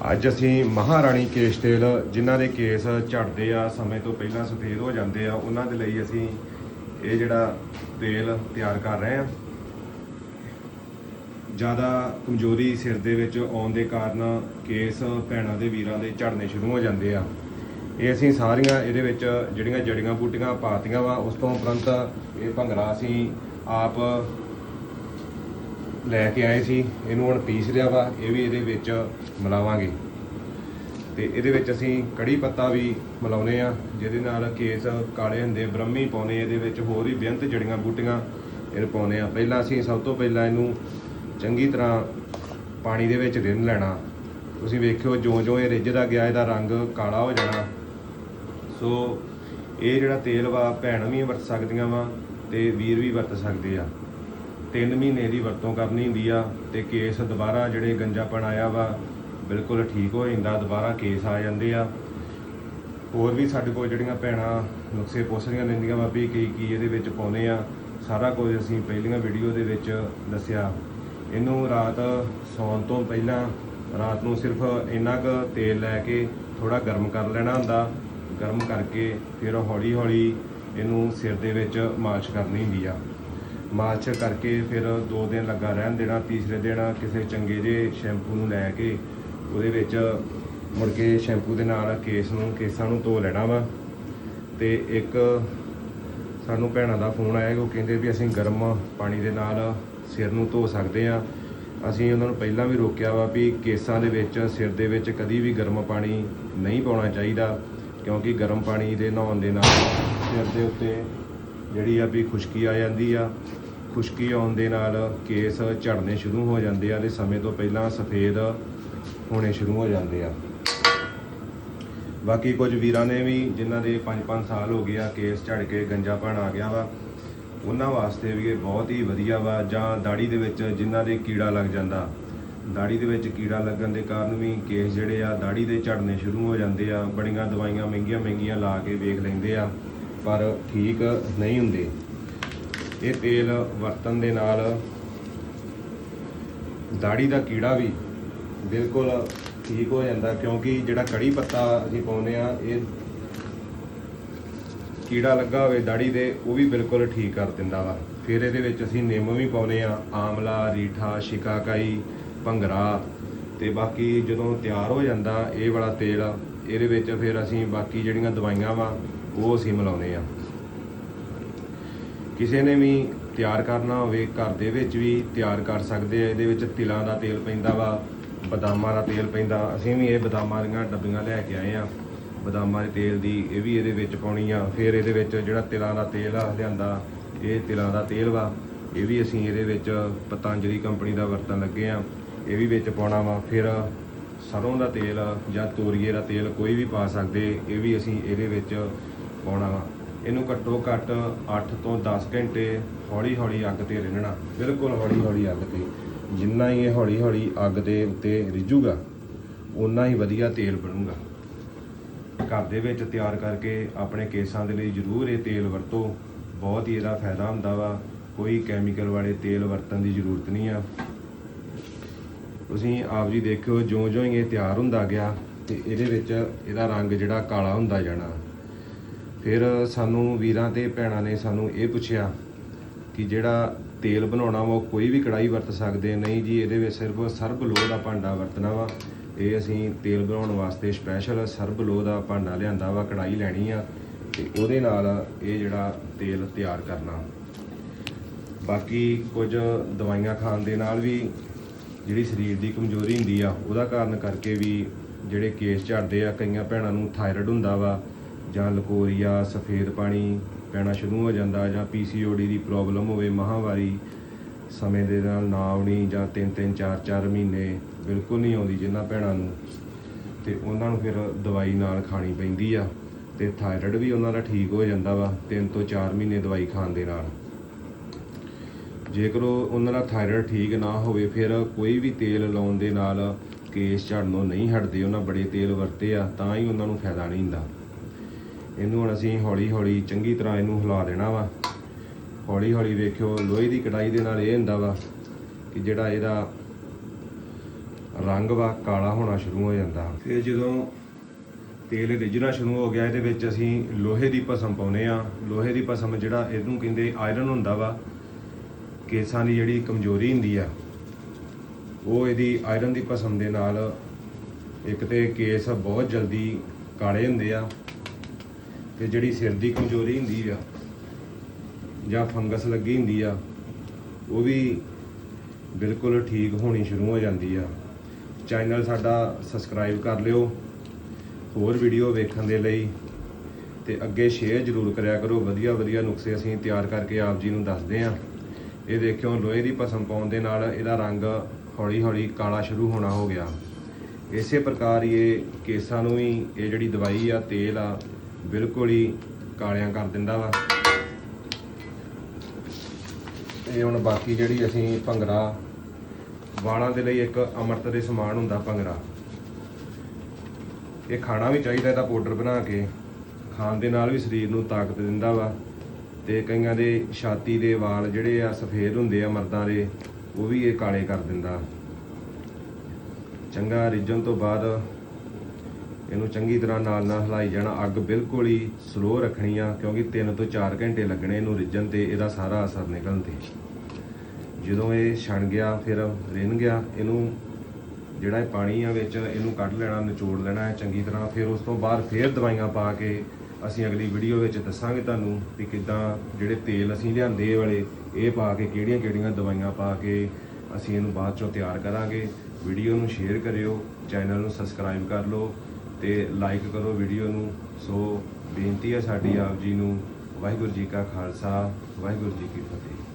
ਅੱਜ ਅਸੀਂ ਮਹਾਰਾਣੀ ਕੇਸ਼ ਤੇਲ, ਜਿਨ੍ਹਾਂ ਦੇ ਕੇਸ ਝੜਦੇ ਆ, ਸਮੇਂ ਤੋਂ ਪਹਿਲਾਂ ਸਫੇਦ ਹੋ ਜਾਂਦੇ ਆ, ਉਹਨਾਂ ਦੇ ਲਈ ਅਸੀਂ ਇਹ ਜਿਹੜਾ ਤੇਲ ਤਿਆਰ ਕਰ ਰਹੇ ਆ। ਜ਼ਿਆਦਾ ਕਮਜ਼ੋਰੀ ਸਿਰ ਦੇ ਵਿੱਚ ਆਉਣ ਦੇ ਕਾਰਨ ਕੇਸ ਭੈਣਾਂ ਦੇ ਵੀਰਾਂ ਦੇ ਝੜਨੇ ਸ਼ੁਰੂ ਹੋ ਜਾਂਦੇ ਆ। ਇਹ ਅਸੀਂ ਸਾਰੀਆਂ ਇਹਦੇ ਵਿੱਚ ਜਿਹੜੀਆਂ ਜੜੀਆਂ ਬੂਟੀਆਂ ਪਾਤੀਆਂ ਵਾ, ਉਸ ਤੋਂ ਉਪਰੰਤ ਇਹ ਭੰਗੜਾ ਅਸੀਂ ਆਪ ਲੈ ਕੇ ਆਏ ਸੀ, ਇਹਨੂੰ ਹੁਣ ਪੀਸ ਲਿਆ ਵਾ, ਇਹ ਵੀ ਇਹਦੇ ਵਿੱਚ ਮਿਲਾਵਾਂਗੇ। ਤੇ ਇਹਦੇ ਵਿੱਚ ਅਸੀਂ ਕੜੀ ਪੱਤਾ ਵੀ ਮਿਲਾਉਨੇ ਆ, ਜਿਹਦੇ ਨਾਲ ਕੇਸ ਕਾਲੇ ਹੁੰਦੇ, ਬ੍ਰਹਮੀ ਪਾਉਨੇ ਇਹਦੇ ਵਿੱਚ ਹੋਰ ਵੀ ਬੇਅੰਤ ਜੜੀਆਂ ਬੂਟੀਆਂ ਇਹ ਪਾਉਨੇ ਆ। ਪਹਿਲਾਂ ਅਸੀਂ ਸਭ ਤੋਂ ਪਹਿਲਾਂ ਇਹਨੂੰ ਚੰਗੀ ਤਰ੍ਹਾਂ ਪਾਣੀ ਦੇ ਵਿੱਚ ਰਿੰਨ ਲੈਣਾ। ਤੁਸੀਂ ਵੇਖਿਓ, ਜਿਉਂ-ਜਿਉਂ ਇਹ ਰਿੱਝਦਾ ਗਿਆ, ਇਹਦਾ ਰੰਗ ਕਾਲਾ ਹੋ ਜਾਣਾ। ਸੋ ਇਹ ਜਿਹੜਾ ਤੇਲ ਵਾ, ਭੈਣ ਵੀ ਵਰਤ ਸਕਦੀਆਂ ਵਾ ਤੇ ਵੀਰ ਵੀ ਵਰਤ ਸਕਦੇ ਆ। ਤਿੰਨ ਮਹੀਨੇ ਦੀ ਵਰਤੋਂ ਕਰਨੀ ਹੁੰਦੀ ਆ ਤੇ ਕੇਸ ਦੁਬਾਰਾ ਜਿਹੜੇ ਗੰਜਾਪਣ ਆਇਆ ਵਾ, ਬਿਲਕੁਲ ਠੀਕ ਹੋ ਜਾਂਦਾ, ਦੁਬਾਰਾ ਕੇਸ ਆ ਜਾਂਦੇ ਆ। ਹੋਰ ਵੀ ਸਾਡੇ ਕੋਲ ਜਿਹੜੀਆਂ ਭੈਣਾਂ ਨੁਕਸੇ ਪੁੱਛਦੀਆਂ ਲੈਂਦੀਆਂ ਵਾ ਵੀ ਕੀ ਕੀ ਇਹਦੇ ਵਿੱਚ ਪਾਉਨੇ ਆ, ਸਾਰਾ ਕੁਝ ਅਸੀਂ ਪਹਿਲੀਆਂ ਵੀਡੀਓ ਦੇ ਵਿੱਚ ਦੱਸਿਆ। ਇਹਨੂੰ ਰਾਤ ਸੌਣ ਤੋਂ ਪਹਿਲਾਂ ਰਾਤ ਨੂੰ ਸਿਰਫ ਇੰਨਾ ਕੁ ਤੇਲ ਲੈ ਕੇ ਥੋੜਾ ਗਰਮ ਕਰ ਲੈਣਾ ਹੁੰਦਾ। ਗਰਮ ਕਰਕੇ ਫਿਰ ਹੌਲੀ ਹੌਲੀ ਇਹਨੂੰ ਸਿਰ ਦੇ ਵਿੱਚ ਮਾਲਿਸ਼ ਕਰਨੀ ਹੁੰਦੀ ਆ। ਮਾਲਿਸ਼ ਕਰਕੇ ਫਿਰ 2 ਦਿਨ ਲੱਗਾ ਰਹਿਣ ਦੇਣਾ, ਤੀਸਰੇ ਦਿਨ ਕਿਸੇ ਚੰਗੇ ਜਿਹੇ ਸ਼ੈਂਪੂ ਨੂੰ ਲੈ ਕੇ ਉਹਦੇ ਵਿੱਚ ਮੁੜ ਕੇ ਸ਼ੈਂਪੂ ਦੇ ਨਾਲ ਕੇਸ ਨੂੰ, ਕੇਸਾਂ ਨੂੰ ਧੋ ਲੈਣਾ ਵਾ। ਤੇ ਇੱਕ ਸਾਨੂੰ ਭੈਣਾਂ ਦਾ ਫੋਨ ਆਇਆ ਕਿ ਉਹ ਕਹਿੰਦੇ ਵੀ ਅਸੀਂ ਗਰਮ ਪਾਣੀ ਦੇ ਨਾਲ ਸਿਰ ਨੂੰ ਧੋ ਸਕਦੇ ਆ ਅਸੀਂ ਉਹਨਾਂ ਨੂੰ ਪਹਿਲਾਂ ਵੀ ਰੋਕਿਆ ਵਾ ਵੀ ਕੇਸਾਂ ਦੇ ਵਿੱਚ, ਸਿਰ ਦੇ ਵਿੱਚ ਕਦੀ ਵੀ ਗਰਮ ਪਾਣੀ ਨਹੀਂ ਪਾਉਣਾ ਚਾਹੀਦਾ, ਕਿਉਂਕਿ ਗਰਮ ਪਾਣੀ ਦੇ ਨਹਾਉਣ ਦੇ ਨਾਲ ਸਿਰ ਦੇ ਉੱਤੇ ਜਿਹੜੀ ਆ ਵੀ ਖੁਸ਼ਕੀ ਆ ਜਾਂਦੀ ਆ। ਖੁਸ਼ਕੀ ਆਉਣ ਦੇ ਨਾਲ ਕੇਸ ਝੜਨੇ ਸ਼ੁਰੂ ਹੋ ਜਾਂਦੇ ਆ ਤੇ ਸਮੇਂ ਤੋਂ ਪਹਿਲਾਂ ਸਫੇਦ ਹੋਣੇ ਸ਼ੁਰੂ ਹੋ ਜਾਂਦੇ ਆ। ਬਾਕੀ ਕੁਝ ਵੀਰਾਂ ਨੇ ਵੀ ਜਿਨ੍ਹਾਂ ਦੇ 5-5 ਸਾਲ ਹੋ ਗਏ ਆ ਕੇਸ ਝੜ ਕੇ ਗੰਜਾਪਣ ਆ ਗਿਆ ਵਾ, ਉਹਨਾਂ ਵਾਸਤੇ ਵੀ ਇਹ ਬਹੁਤ ਹੀ ਵਧੀਆ ਵਾ ਜਾਂ ਦਾੜੀ ਦੇ ਵਿੱਚ ਜਿਨ੍ਹਾਂ ਦੇ ਕੀੜਾ ਲੱਗ ਜਾਂਦਾ। ਦਾੜੀ ਦੇ ਵਿੱਚ ਕੀੜਾ ਲੱਗਣ ਦੇ ਕਾਰਨ ਵੀ ਕੇਸ ਜਿਹੜੇ ਆ ਦਾੜੀ ਦੇ ਝੜਨੇ ਸ਼ੁਰੂ ਹੋ ਜਾਂਦੇ ਆ, ਬੜੀਆਂ ਦਵਾਈਆਂ ਮਹਿੰਗੀਆਂ ਮਹਿੰਗੀਆਂ ਲਾ ਕੇ ਵੇਖ ਲੈਂਦੇ ਆ। ਪਰ ਠੀਕ ਨਹੀਂ ਹੁੰਦੇ। ਇਹ ਤੇਲ ਵਰਤਣ ਦੇ ਨਾਲ ਦਾੜੀ ਦਾ ਕੀੜਾ ਵੀ ਬਿਲਕੁਲ ਠੀਕ ਹੋ ਜਾਂਦਾ, ਕਿਉਂਕਿ ਜਿਹੜਾ ਕੜੀ ਪੱਤਾ ਅਸੀਂ ਪਾਉਂਦੇ ਆ ਇਹ ਕੀੜਾ ਲੱਗਾ ਹੋਵੇ ਦਾੜੀ ਦੇ, ਉਹ ਵੀ ਬਿਲਕੁਲ ਠੀਕ ਕਰ ਦਿੰਦਾ ਵਾ। ਫਿਰ ਇਹਦੇ ਵਿੱਚ ਅਸੀਂ ਨਿੰਮ ਵੀ ਪਾਉਂਦੇ ਆ ਆਮਲਾ, ਰੀਠਾ, ਸ਼ਿਕਾਕਾਈ, ਭੰਗਰਾ ਤੇ ਬਾਕੀ ਜਦੋਂ ਤਿਆਰ ਹੋ ਜਾਂਦਾ, ਇਹ ਵਾਲਾ ਤੇਲ ਇਹਦੇ ਵਿੱਚ ਫਿਰ ਅਸੀਂ ਬਾਕੀ ਜਿਹੜੀਆਂ ਦਵਾਈਆਂ ਵਾ, ਉਹ ਅਸੀਂ ਮਿਲਾਉਂਦੇ ਆ ਕਿਸੇ ਨੇ ਵੀ ਤਿਆਰ ਕਰਨਾ ਹੋਵੇ, ਘਰ ਦੇ ਵਿੱਚ ਵੀ ਤਿਆਰ ਕਰ ਸਕਦੇ ਆ। ਇਹਦੇ ਵਿੱਚ ਤਿਲਾਂ ਦਾ ਤੇਲ ਪੈਂਦਾ ਵਾ, ਬਦਾਮਾਂ ਦਾ ਤੇਲ ਪੈਂਦਾ। ਅਸੀਂ ਵੀ ਇਹ ਬਦਾਮਾਂ ਦੀਆਂ ਡੱਬੀਆਂ ਲੈ ਕੇ ਆਏ ਆ। ਬਦਾਮਾਂ ਦੇ ਤੇਲ ਦੀ ਇਹ ਵੀ ਇਹਦੇ ਵਿੱਚ ਪਾਉਣੀ ਆ। ਫਿਰ ਇਹਦੇ ਵਿੱਚ ਜਿਹੜਾ ਤਿਲਾਂ ਦਾ ਤੇਲ ਆ, ਲਿਆਂਦਾ, ਇਹ ਤਿਲਾਂ ਦਾ ਤੇਲ ਵਾ। ਇਹ ਵੀ ਅਸੀਂ ਇਹਦੇ ਵਿੱਚ ਪਤੰਜਲੀ ਕੰਪਨੀ ਦਾ ਵਰਤਣ ਲੱਗੇ ਆ। ਇਹ ਵੀ ਵਿੱਚ ਪਾਉਣਾ ਵਾ। ਫਿਰ ਸਰੋਂ ਦਾ ਤੇਲ ਜਾਂ ਤੋਰੀਏ ਦਾ ਤੇਲ ਕੋਈ ਵੀ ਪਾ ਸਕਦੇ, ਇਹ ਵੀ ਅਸੀਂ ਇਹਦੇ ਵਿੱਚ ਪਾਉਣਾ ਵਾ। ਇਹਨੂੰ ਘੱਟੋ ਘੱਟ 8 ਤੋਂ 10 ਘੰਟੇ ਹੌਲੀ ਹੌਲੀ ਅੱਗ ਤੇ ਰਿੰਨਣਾ। ਬਿਲਕੁਲ ਹੌਲੀ ਹੌਲੀ ਅੱਗ ਤੇ। ਜਿੰਨਾ ਹੀ ਇਹ ਹੌਲੀ ਹੌਲੀ ਅੱਗ ਦੇ ਉੱਤੇ ਰਿੱਝੂਗਾ ਉਨਾ ਹੀ ਵਧੀਆ ਤੇਲ ਬਣੂਗਾ। ਘਰ ਦੇ ਵਿੱਚ ਤਿਆਰ ਕਰਕੇ ਆਪਣੇ ਕੇਸਾਂ ਦੇ ਲਈ ਜ਼ਰੂਰ ਇਹ ਤੇਲ ਵਰਤੋ। ਬਹੁਤ ਹੀ ਇਹਦਾ ਫਾਇਦਾ ਹੁੰਦਾ ਵਾ। ਕੋਈ ਕੈਮੀਕਲ ਵਾਲੇ ਤੇਲ ਵਰਤਣ ਦੀ ਜ਼ਰੂਰਤ ਨਹੀਂ ਆ। ਤੁਸੀਂ ਆਪ ਜੀ ਦੇਖਿਓ, ਜਿਉਂ-ਜਿਉਂ ਹੀ ਇਹ ਤਿਆਰ ਹੁੰਦਾ ਗਿਆ ਤੇ ਇਹਦੇ ਵਿੱਚ ਇਹਦਾ ਰੰਗ ਜਿਹੜਾ ਕਾਲਾ ਹੁੰਦਾ ਜਾਣਾ। ਫਿਰ ਸਾਨੂੰ ਵੀਰਾਂ ਤੇ ਭੈਣਾਂ ਨੇ ਸਾਨੂੰ ਇਹ ਪੁੱਛਿਆ ਕਿ ਜਿਹੜਾ ਤੇਲ ਬਣਾਉਣਾ ਵਾ, ਉਹ ਕੋਈ ਵੀ ਕੜਾਈ ਵਰਤ ਸਕਦੇ। ਨਹੀਂ ਜੀ, ਇਹਦੇ ਵਿੱਚ ਸਿਰਫ ਸਰਬ ਲੋਹ ਦਾ ਭਾਂਡਾ ਵਰਤਣਾ ਵਾ। ਇਹ ਅਸੀਂ ਤੇਲ ਬਣਾਉਣ ਵਾਸਤੇ ਸਪੈਸ਼ਲ ਸਰਬ ਲੋਹ ਦਾ ਭਾਂਡਾ ਲਿਆਂਦਾ ਵਾ ਕੜਾਈ ਲੈਣੀ ਆ ਤੇ ਉਹਦੇ ਨਾਲ ਇਹ ਜਿਹੜਾ ਤੇਲ ਤਿਆਰ ਕਰਨਾ। ਬਾਕੀ ਕੁਝ ਦਵਾਈਆਂ ਖਾਣ ਦੇ ਨਾਲ ਵੀ ਜਿਹੜੀ ਸਰੀਰ ਦੀ ਕਮਜ਼ੋਰੀ ਹੁੰਦੀ ਆ, ਉਹਦਾ ਕਾਰਨ ਕਰਕੇ ਵੀ ਜਿਹੜੇ ਕੇਸ ਝੜਦੇ ਆ, ਕਈਆਂ ਭੈਣਾਂ ਨੂੰ ਥਾਇਰਾਇਡ ਹੁੰਦਾ ਵਾ, ਜਾਂ ਲਕੋਰੀਆ, ਸਫੇਦ ਪਾਣੀ ਪੈਣਾ ਸ਼ੁਰੂ ਹੋ ਜਾਂਦਾ, ਜਾਂ ਪੀਸੀਓਡੀ ਦੀ ਪ੍ਰੋਬਲਮ ਹੋਵੇ, ਮਹਾਵਾਰੀ ਸਮੇਂ ਦੇ ਨਾਲ ਨਾ ਆਉਣੀ, ਜਾਂ 3 3 4 4 ਮਹੀਨੇ ਬਿਲਕੁਲ ਨਹੀਂ ਆਉਂਦੀ ਜਿਨ੍ਹਾਂ ਭੈਣਾਂ ਨੂੰ, ਤੇ ਉਹਨਾਂ ਨੂੰ ਫਿਰ ਦਵਾਈ ਨਾਲ ਖਾਣੀ ਪੈਂਦੀ ਆ, ਤੇ ਥਾਇਰਾਇਡ ਵੀ ਉਹਨਾਂ ਦਾ ਠੀਕ ਹੋ ਜਾਂਦਾ ਵਾ 3 ਤੋਂ 4 ਮਹੀਨੇ ਦਵਾਈ ਖਾਣ ਦੇ ਨਾਲ। ਜੇਕਰ ਉਹਨਾਂ ਦਾ ਥਾਇਰਾਇਡ ਠੀਕ ਨਾ ਹੋਵੇ, ਫਿਰ ਕੋਈ ਵੀ ਤੇਲ ਲਾਉਣ ਦੇ ਨਾਲ ਕੇਸ ਝੜਨੋਂ ਨਹੀਂ ਹਟਦੇ। ਉਹਨਾਂ ਬੜੇ ਤੇਲ ਵਰਤੇ ਆ, ਤਾਂ ਹੀ ਉਹਨਾਂ ਨੂੰ ਫਾਇਦਾ ਨਹੀਂ ਹੁੰਦਾ। ਇਹਨੂੰ ਹੁਣ ਅਸੀਂ ਹੌਲੀ ਹੌਲੀ ਚੰਗੀ ਤਰ੍ਹਾਂ ਇਹਨੂੰ ਹਿਲਾ ਦੇਣਾ ਵਾ। ਹੌਲੀ ਹੌਲੀ ਵੇਖਿਓ, ਲੋਹੇ ਦੀ ਕਟਾਈ ਦੇ ਨਾਲ ਇਹ ਹੁੰਦਾ ਵਾ ਕਿ ਜਿਹੜਾ ਇਹਦਾ ਰੰਗ ਵਾ, ਕਾਲਾ ਹੋਣਾ ਸ਼ੁਰੂ ਹੋ ਜਾਂਦਾ। ਫਿਰ ਜਦੋਂ ਤੇਲ ਰਿੱਝਣਾ ਸ਼ੁਰੂ ਹੋ ਗਿਆ, ਇਹਦੇ ਵਿੱਚ ਅਸੀਂ ਲੋਹੇ ਦੀ ਭਸਮ ਪਾਉਨੇ ਆ ਲੋਹੇ ਦੀ ਭਸਮ ਜਿਹੜਾ ਇਹਨੂੰ ਕਹਿੰਦੇ ਆਇਰਨ ਹੁੰਦਾ ਵਾ। ਕੇਸਾਂ ਦੀ ਜਿਹੜੀ ਕਮਜ਼ੋਰੀ ਹੁੰਦੀ ਆ, ਉਹ ਇਹਦੀ ਆਇਰਨ ਦੀ ਭਸਮ ਦੇ ਨਾਲ ਇੱਕ ਤੇ ਕੇਸ ਬਹੁਤ ਜਲਦੀ ਕਾੜੇ ਹੁੰਦੇ ਆ ਤੇ ਜਿਹੜੀ ਸਿਰ ਦੀ ਕਮਜ਼ੋਰੀ ਹੁੰਦੀ ਆ ਜਾਂ ਫੰਗਸ ਲੱਗੀ ਹੁੰਦੀ ਆ, ਉਹ ਵੀ ਬਿਲਕੁਲ ਠੀਕ ਹੋਣੀ ਸ਼ੁਰੂ ਹੋ ਜਾਂਦੀ ਆ। ਚੈਨਲ ਸਾਡਾ ਸਬਸਕ੍ਰਾਈਬ ਕਰ ਲਿਓ, ਹੋਰ ਵੀਡੀਓ ਵੇਖਣ ਦੇ ਲਈ ਤੇ ਅੱਗੇ ਸ਼ੇਅਰ ਜ਼ਰੂਰ ਕਰਿਆ ਕਰੋ। ਵਧੀਆ ਵਧੀਆ ਨੁਕਸੇ ਅਸੀਂ ਤਿਆਰ ਕਰਕੇ ਆਪ ਜੀ ਨੂੰ ਦੱਸਦੇ ਆ। ਇਹ ਦੇਖਿਓ, ਲੋਹੇ ਦੀ ਭਸਮ ਪਾਉਣ ਦੇ ਨਾਲ ਇਹਦਾ ਰੰਗ ਹੌਲੀ ਹੌਲੀ ਕਾਲਾ ਸ਼ੁਰੂ ਹੋਣਾ ਹੋ ਗਿਆ। ਇਸੇ ਪ੍ਰਕਾਰ ਇਹ ਕੇਸਾਂ ਨੂੰ ਵੀ, ਇਹ ਜਿਹੜੀ ਦਵਾਈ ਆ, ਤੇਲ ਆ, ਬਿਲਕੁਲ ਹੀ ਕਾਲਿਆਂ ਕਰ ਦਿੰਦਾ ਵਾ। ਇਹ ਹੁਣ ਬਾਕੀ ਜਿਹੜੀ ਅਸੀਂ ਭੰਗਰਾ ਵਾਲਾਂ ਦੇ ਲਈ ਇੱਕ ਅਮਰਤ ਦੇ ਸਮਾਨ ਹੁੰਦਾ ਭੰਗਰਾ ਇਹ ਖਾਣਾ ਵੀ ਚਾਹੀਦਾ, ਇਹਦਾ ਪਾਊਡਰ ਬਣਾ ਕੇ। ਖਾਣ ਦੇ ਨਾਲ ਵੀ ਸਰੀਰ ਨੂੰ ਤਾਕਤ ਦਿੰਦਾ ਵਾ। ਤੇ ਕਈਆਂ ਦੇ ਛਾਤੀ ਦੇ ਵਾਲ ਜਿਹੜੇ ਆ ਸਫੇਦ ਹੁੰਦੇ ਆ ਮਰਦਾਂ ਦੇ, ਉਹ ਵੀ ਇਹ ਕਾਲੇ ਕਰ ਦਿੰਦਾ। ਚੰਗਾ ਰਿੱਝਣ ਤੋਂ ਬਾਅਦ ਇਹਨੂੰ ਚੰਗੀ ਤਰ੍ਹਾਂ ਨਾਲ ਨਾਲ ਹਿਲਾਈ ਜਾਣਾ। ਅੱਗ ਬਿਲਕੁਲ ਹੀ ਸਲੋ ਰੱਖਣੀ ਆ, ਕਿਉਂਕਿ 3 ਤੋਂ 4 ਘੰਟੇ ਲੱਗਣੇ ਇਹਨੂੰ ਰਿੱਝਣ ਤੇ, ਇਹਦਾ ਸਾਰਾ ਅਸਰ ਨਿਕਲਣ ਤੇ। ਜਦੋਂ ਇਹ ਛਣ ਗਿਆ, ਫਿਰ ਰਿੰਨ ਗਿਆ, ਇਹਨੂੰ ਜਿਹੜਾ ਇਹ ਪਾਣੀ ਆ ਵਿੱਚ, ਇਹਨੂੰ ਕੱਢ ਲੈਣਾ, ਨਿਚੋੜ ਲੈਣਾ, ਚੰਗੀ ਤਰ੍ਹਾਂ ਫਿਰ ਉਸ ਤੋਂ ਬਾਅਦ ਫਿਰ ਦਵਾਈਆਂ ਪਾ ਕੇ ਅਸੀਂ ਅਗਲੀ ਵੀਡੀਓ ਵਿੱਚ ਦੱਸਾਂਗੇ ਤੁਹਾਨੂੰ ਵੀ ਕਿੱਦਾਂ ਜਿਹੜੇ ਤੇਲ ਅਸੀਂ ਲਿਆਂਦੇ ਵਾਲੇ, ਇਹ ਪਾ ਕੇ ਕਿਹੜੀਆਂ ਕਿਹੜੀਆਂ ਦਵਾਈਆਂ ਪਾ ਕੇ ਅਸੀਂ ਇਹਨੂੰ ਬਾਅਦ ਚੋਂ ਤਿਆਰ ਕਰਾਂਗੇ। ਵੀਡੀਓ ਨੂੰ ਸ਼ੇਅਰ ਕਰਿਓ ਚੈਨਲ ਨੂੰ ਸਬਸਕ੍ਰਾਈਬ ਕਰ ਲਓ ਤੇ ਲਾਈਕ ਕਰੋ ਵੀਡੀਓ ਨੂੰ। ਸੋ ਬੇਨਤੀ ਹੈ ਸਾਡੀ ਆਪ ਜੀ ਨੂੰ, ਵਾਹਿਗੁਰੂ ਜੀ ਕਾ ਖਾਲਸਾ, ਵਾਹਿਗੁਰੂ ਜੀ ਕੀ ਫਤਿਹ।